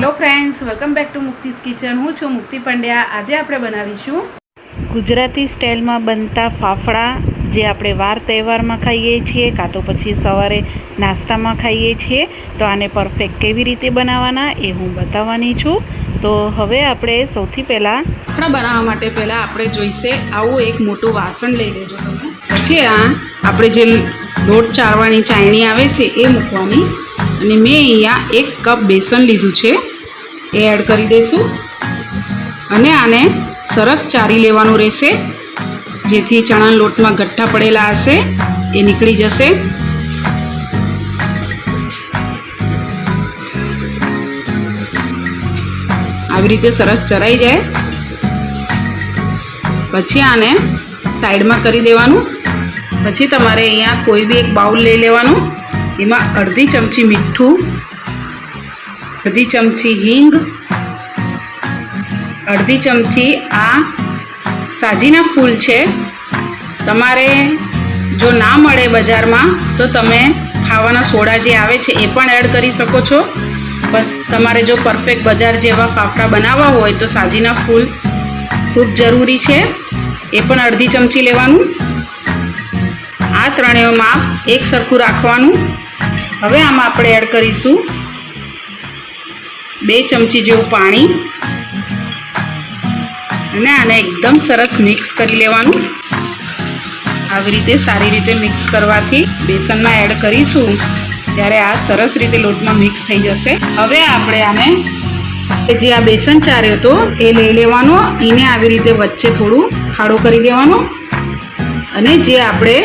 Hello friends, welcome back to Mukti's kitchen. હું છું મુક્તિ પંડ્યા. આજે આપણે બનાવીશું ગુજરાતી સ્ટાઇલમાં બનતા ફાફડા, જે આપણે વાર તહેવારમાં ખાઈએ છીએ, કાં તો પછી સવારે નાસ્તામાં ખાઈએ છીએ. તો આને પરફેક્ટ કેવી રીતે બનાવવાના એ હું બતાવવાની છું. તો હવે આપણે સૌથી પહેલાં ફાફડા બનાવવા માટે પહેલાં આપણે જોઈશે આવું એક મોટું વાસણ લઈ લેજો તમે. પછી આ આપણે જે લોટ ચાળવાની ચાયણી આવે છે એ મૂકવાની. અને મેં અહીંયા એક કપ બેસન લીધું છે. એ એડ કરી દઈશું. અને આને સરસ ચારી લેવાનું રહેશે. જેથી ચણાના લોટમાં ગઠ્ઠા પડેલા હશે, એ નીકળી જશે. આવી રીતે સરસ ચરાઈ જાય. પછી આને સાઈડમાં કરી દેવાનું. પછી તમારે અહીંયા કોઈ બી એક બાઉલ લઈ લેવાનું. એમાં અડધી ચમચી મીઠું અડધી ચમચી હિંગ, અડધી ચમચી આ સાજીના ફૂલ છે. તમારે જો ના મળે બજારમાં, તો તમે ખાવાના સોડા જે આવે છે એ પણ એડ કરી શકો છો. તમારે જો પરફેક્ટ બજાર જેવા ફાફડા બનાવવા હોય, તો સાજીના ફૂલ ખૂબ જરૂરી છે. એ પણ અડધી ચમચી લેવાનું. આ ત્રણેય માપ એક સરખું રાખવાનું. હવે આમાં આપણે એડ કરીશું બે ચમચી જેવું પાણી. અને આને એકદમ સરસ મિક્સ કરી લેવાનું. આવી રીતે સારી રીતે મિક્સ કરવાથી બેસનમાં એડ કરીશું, ત્યારે આ સરસ રીતે લોટમાં મિક્સ થઈ જશે. હવે આપણે આને જે આ બેસન ચાર્યો હતો, એ લઈ લેવાનો. એને આવી રીતે વચ્ચે થોડું ખાડો કરી દેવાનો અને જે આપણે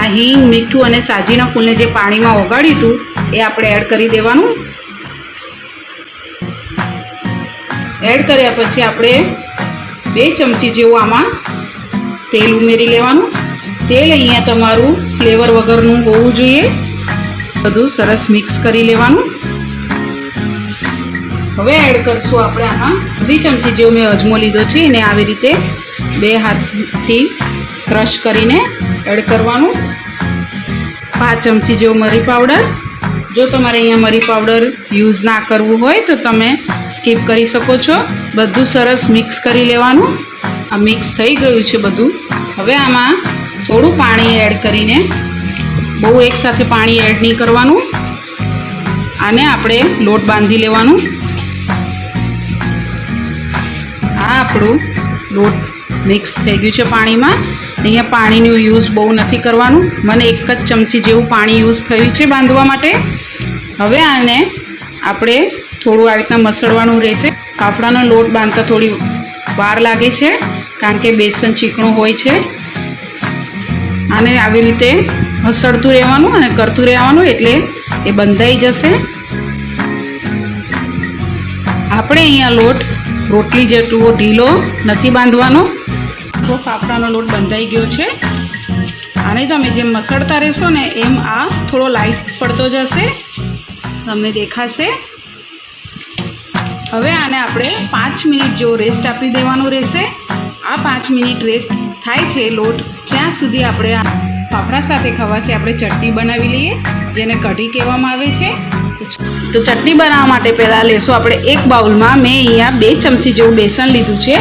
આ હિંગ, મીઠું અને સાજીના ફૂલને જે પાણીમાં ઓગાળ્યું હતું, એ આપણે એડ કરી દેવાનું. એડ કર્યા પછી આપણે બે ચમચી જેવું આમાં તેલ ઉમેરી લેવાનું. તેલ અહીંયા તમારું ફ્લેવર વગરનું હોવું જોઈએ. બધું સરસ મિક્સ કરી લેવાનું. હવે એડ કરશું આપણે આમાં અડધી ચમચી જેવું મેં અજમો લીધો છે, એને આવી રીતે બે હાથથી ક્રશ કરીને એડ કરવાનું. પાંચ ચમચી જેવું મરી પાવડર. જો તમારે અહીંયા મરી પાવડર યુઝ ના કરવું હોય તો તમે સ્કીપ કરી શકો છો. બધું સરસ મિક્સ કરી લેવાનું. આ મિક્સ થઈ ગયું છે બધું. હવે આમાં થોડું પાણી એડ કરીને બહુ એકસાથે પાણી એડ નહીં કરવાનું. આને આપણે લોટ બાંધી લેવાનું. આ આપણું લોટ મિક્સ થઈ ગયું છે પાણીમાં. અહીંયા પાણીનું યુઝ બહુ નથી કરવાનું. મને એક જ ચમચી જેવું પાણી યુઝ થયું છે બાંધવા માટે. હવે આને આપણે થોડું આવી રીતના મસળવાનું રહેશે. ફાફડાનો લોટ બાંધતા થોડી વાર લાગે છે, કારણ કે બેસન ચીકણું હોય છે. આને આવી રીતે મસળતું રહેવાનું અને કરતું રહેવાનું એટલે એ બંધાઈ જશે. આપણે અહીંયા લોટ રોટલી જેટલો ઢીલો નથી બાંધવાનો. તો ફાફડાનો લોટ બંધાઈ ગયો છે. આને તમે જેમ મસળતા રહેશો ને એમ આ થોડો લાઈટ પડતો જશે. તમને દેખાશે. હવે આને આપણે પાંચ મિનિટ જેવો રેસ્ટ આપી દેવાનો રહેશે. આ પાંચ મિનિટ રેસ્ટ થાય છે લોટ ત્યાં સુધી આપણે આ ફાફડા સાથે ખાવાથી આપણે ચટણી બનાવી લઈએ, જેને કઢી કહેવામાં આવે છે. તો ચટણી બનાવવા માટે પહેલાં લેશું આપણે એક બાઉલમાં મેં અહીંયા બે ચમચી જેવું બેસન લીધું છે.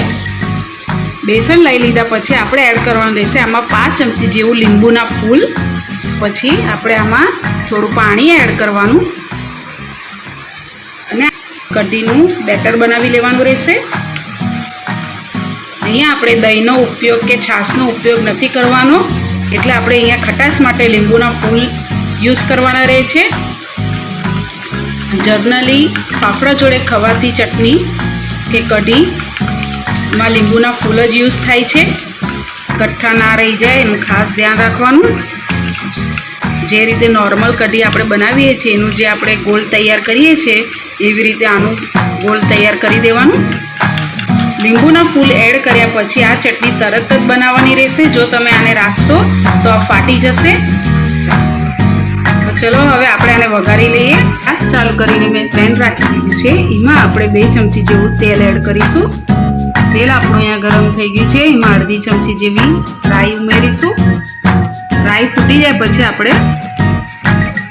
બેસન લઈ લીધા, પછી આપણે એડ કરવાનું રહેશે આમાં પાંચ ચમચી જેવું લીંબુના ફૂલ. પછી આપણે આમાં થોડું પાણી એડ કરવાનું. અને કઢીનું બેટર બનાવી લેવાનું રહેશે. અહીંયા આપણે દહીંનો ઉપયોગ કે છાશનો ઉપયોગ નથી કરવાનો, એટલે આપણે અહીંયા ખટાશ માટે લીંબુના ફૂલ યુઝ કરવાના રહે છે. જર્નલી ફાફડા જોડે ખવાતી ચટણી કે કઢી માં લીંબુના ફૂલ જ યુઝ થાય છે. કઠ્ઠા ના રહી જાય, એનું ખાસ ધ્યાન રાખવાનું. જે રીતે નોર્મલ કઢી આપણે બનાવીએ છીએ, એનું જે આપણે ગોળ તૈયાર કરીએ છીએ, એવી રીતે આનું ગોળ તૈયાર કરી દેવાનું. લીંબુના ફૂલ એડ કર્યા પછી આ ચટણી તરત જ બનાવવાની રહેશે. જો તમે આને રાખશો, તો આ ફાટી જશે. ચલો હવે આપણે આને વઘારી લઈએ. ગેસ ચાલુ કરીને મેં પેન રાખી દીધું છે. એમાં આપણે બે ચમચી જેવું તેલ એડ કરીશું. તેલ આપણું અહીંયા ગરમ થઈ ગયું છે. એમાં અડધી ચમચી જેવી રાઈ ઉમેરીશું. રાઈ ફૂટી જાય પછી આપણે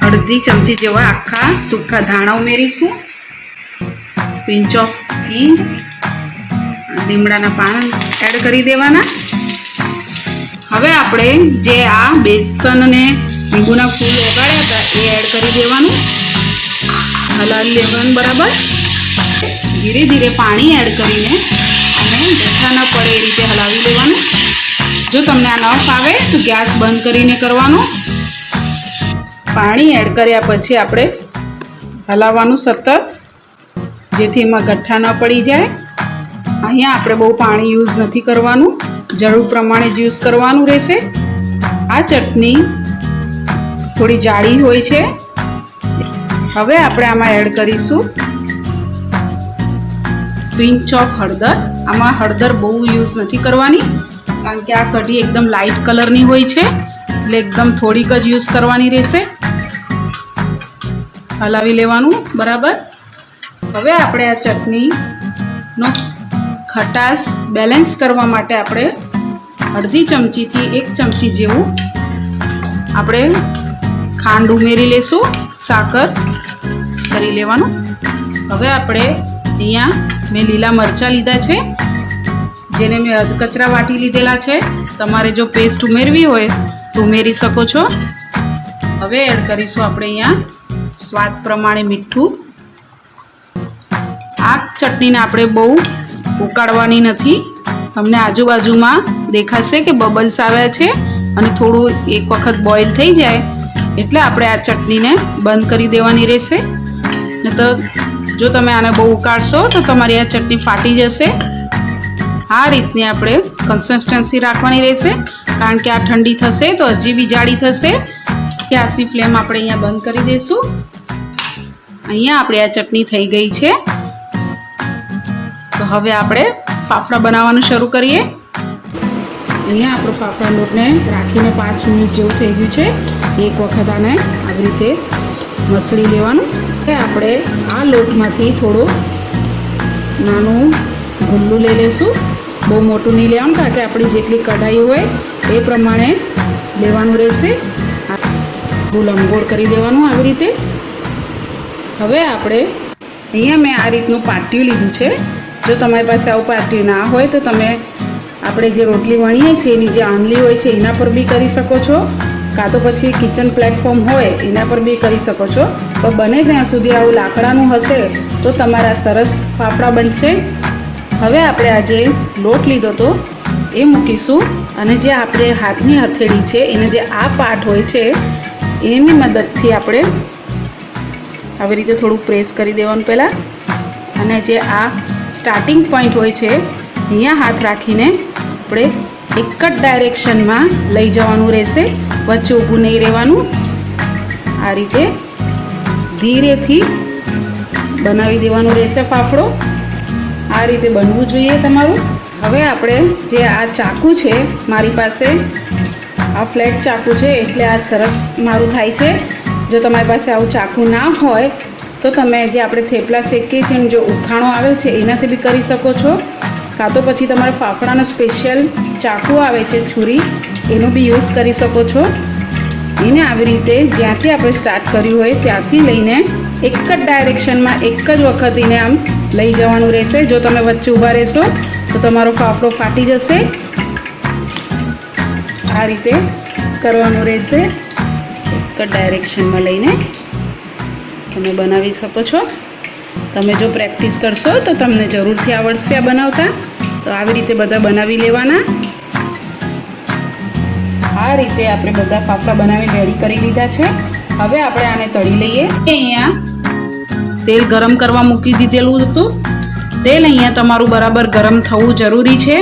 અડધી ચમચી જેવા આખા સૂકા ધાણા ઉમેરીશું. પિંચ ઓફ ઘી લીમડાના પાન એડ કરી દેવાના. હવે આપણે જે આ બેસન અને લીંબુના ફૂલ ઓગાળ્યા હતા, એ એડ કરી દેવાનું. હલાવી લેવાનું, બરાબર? ધીરે ધીરે પાણી એડ કરીને ગઠ્ઠા ન પડે એ રીતે હલાવી લેવાનું. જો તમને આ ન ફાવે તો ગેસ બંધ કરીને કરવાનો. પાણી એડ કર્યા પછી આપણે હલાવવાનું સતત, જેથી એમાં ગઠ્ઠા ન પડી જાય. અહીંયા આપણે બહુ પાણી યુઝ નથી કરવાનું. જરૂર પ્રમાણે જ યુઝ કરવાનું રહેશે. આ ચટણી થોડી જાડી હોય છે. હવે આપણે આમાં એડ કરીશું. પિંચ ઓફ હળદર? આમાં હળદર બહુ યુઝ નથી કરવાની, કારણ કે આ કઢી એકદમ લાઇટ કલરની હોય છે, એટલે એકદમ થોડીક જ યુઝ કરવાની રહેશે. હલાવી લેવાનું, બરાબર? હવે આપણે આ ચટણીનો ખટાશ બેલેન્સ કરવા માટે આપણે અડધી ચમચીથી એક ચમચી જેવું આપણે ખાંડ ઉમેરી લેશું, સાકર કરી લેવાનું. હવે આપણે અહીંયા મેં લીલા મરચાં લીધા છે, જેને મેં અધકચરા વાટી લીધેલા છે. તમારે જો પેસ્ટ ઉમેરવી હોય તો ઉમેરી શકો છો. હવે એડ કરીશું આપણે અહીંયા સ્વાદ પ્રમાણે મીઠું. આ ચટણીને આપણે બહુ ઉકાળવાની નથી. તમને આજુબાજુમાં દેખાશે કે બબલ્સ આવ્યા છે અને થોડું એક વખત બોઇલ થઈ જાય એટલે આપણે આ ચટણીને બંધ કરી દેવાની રહેશે. ને તો જો તમે આને બહુ ઉકાળશો તો તમારી આ ચટણી ફાટી જશે. આ રીતની આપણે કન્સિસ્ટન્સી રાખવાની રહેશે. કારણ કે આ ઠંડી થશે તો હજી બી જાડી થશે. ગેસની ફ્લેમ આપણે અહીંયા બંધ કરી દઈશું અહીંયા આપણે આ ચટણી થઈ ગઈ છે. તો હવે આપણે ફાફડા બનાવવાનું શરૂ કરીએ. અહીંયા આપણો ફાફડા લોટને રાખીને પાંચ મિનિટ જેવું થઈ ગયું છે. એક વખત આને આવી રીતે મસળી લેવાનું. હવે આપણે આ લોટમાંથી થોડું નાનું ગુલ્લું લઈ લઈશું. બહુ મોટું નહીં લેવાનું, કારણ કે આપણી જેટલી કઢાઈ હોય એ પ્રમાણે લેવાનું રહેશે. બહુ લંબગોળ કરી દેવાનું આવી રીતે. હવે આપણે અહીંયા મેં આ રીતનું પાટિયું લીધું છે. જો તમારી પાસે આવું પાટિયું ના હોય તો તમે આપણે જે રોટલી વણીએ છીએ એની જે આંગલી હોય છે એના પર બી કરી શકો છો. કાં તો પછી કિચન પ્લેટફોર્મ હોય, એના પર બી કરી શકો છો. તો બને ત્યાં સુધી આવું લાકડાનું હશે, તો તમારા સરસ ફાફડા બનશે. હવે આપણે આજે લોટ લીધો હતો એ મૂકીશું. અને જે આપણે હાથની હથેળી છે, એને જે આ પાર્ટ હોય છે, એની મદદથી આપણે આવી રીતે થોડું પ્રેસ કરી દેવાનું પહેલાં. અને જે આ સ્ટાર્ટિંગ પોઈન્ટ હોય છે, અહીંયા હાથ રાખીને આપણે એક જ ડાયરેક્શનમાં લઈ જવાનું રહેશે. વચ્ચે ઊભું નહીં રહેવાનું. આ રીતે ધીરેથી બનાવી દેવાનું રહેશે ફાફડો. આ રીતે બનવું જોઈએ તમારું. હવે આપણે જે આ ચાકુ છે, મારી પાસે, આ ફ્લેટ ચાકુ છે, એટલે આ સરસ મારું થાય છે. જો તમારી પાસે આવું ચાકુ ના હોય, તો તમે જે આપણે થેપલા શેકીએ છીએ જો ઉખાણો આવે છે, એનાથી બી કરી શકો છો. કાં તો પછી તમારે ફાફડાનો સ્પેશિયલ ચાકુ આવે છે છુરી, એનો બી યુઝ કરી શકો છો. એને આવી રીતે જ્યાંથી આપણે સ્ટાર્ટ કર્યું હોય ત્યાંથી લઈને એક જ ડાયરેક્શનમાં એક જ વખત એને આમ લઈ જવાનું રહેશે. જો તમે વચ્ચે ઊભા રહેશો, તો તમારો ફાફડો ફાટી જશે. આ રીતે કરવાનું રહેશે. એક જ ડાયરેક્શનમાં લઈને તમે બનાવી શકો છો. તમે જો પ્રેક્ટિસ કરશો તો તમને જરૂરથી આવડશે આ બનાવતા. તો આવી રીતે બધા બનાવી લેવાના. આ રીતે આપણે બધા ફાફડા બનાવી રેડી કરી લીધા છે. હવે આપણે આને તળી લઈએ. અહીંયા તેલ ગરમ કરવા મૂકી દીધેલું હતું. તેલ અહીંયા તમારું બરાબર ગરમ થવું જરૂરી છે.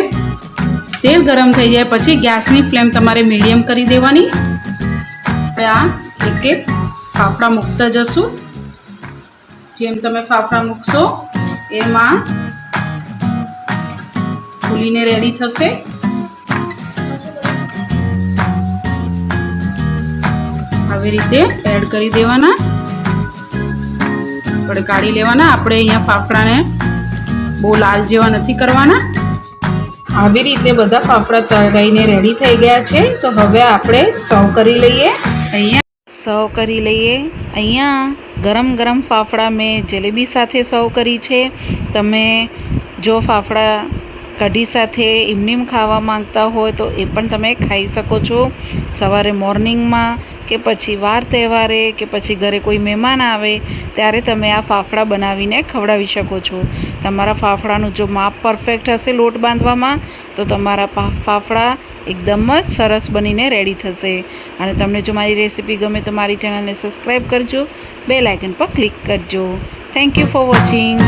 તેલ ગરમ થઈ જાય પછી ગેસની ફ્લેમ તમારે મીડિયમ કરી દેવાની. આપણે આ એક એક ફાફડા મૂકતા જશું. જેમ તમે ફાફડા મૂકશો, એમાં ફૂલીને રેડી થશે. આવી રીતે એડ કરી દેવાના. આપણે લેવાના. આપણે અહીંયા ફાફડાને બહુ લાલ જેવા નથી કરવાના. આવી રીતે બધા ફાફડા તળાઈને રેડી થઈ ગયા છે. તો હવે આપણે સર્વ કરી લઈએ. અહીંયા સર્વ કરી લઈએ. અહીંયા ગરમ ગરમ ફાફડા મેં જલેબી સાથે સર્વ કરી છે. તમે જો ફાફડા કઢી સાથે એમનેમ ખાવા માંગતા હોય તો એ પણ તમે ખાઈ શકો છો. સવારે મોર્નિંગમાં કે પછી વાર તહેવારે કે પછી ઘરે કોઈ મહેમાન આવે, ત્યારે તમે આ ફાફડા બનાવીને ખવડાવી શકો છો. તમારા ફાફડાનું જો માપ પરફેક્ટ હશે લોટ બાંધવામાં, તો તમારા ફાફડા એકદમ જ સરસ બનીને રેડી થશે. અને તમને જો મારી રેસીપી ગમે તો મારી ચેનલને સબસ્ક્રાઈબ કરજો બે લાઇકન પર ક્લિક કરજો. Thank you for watching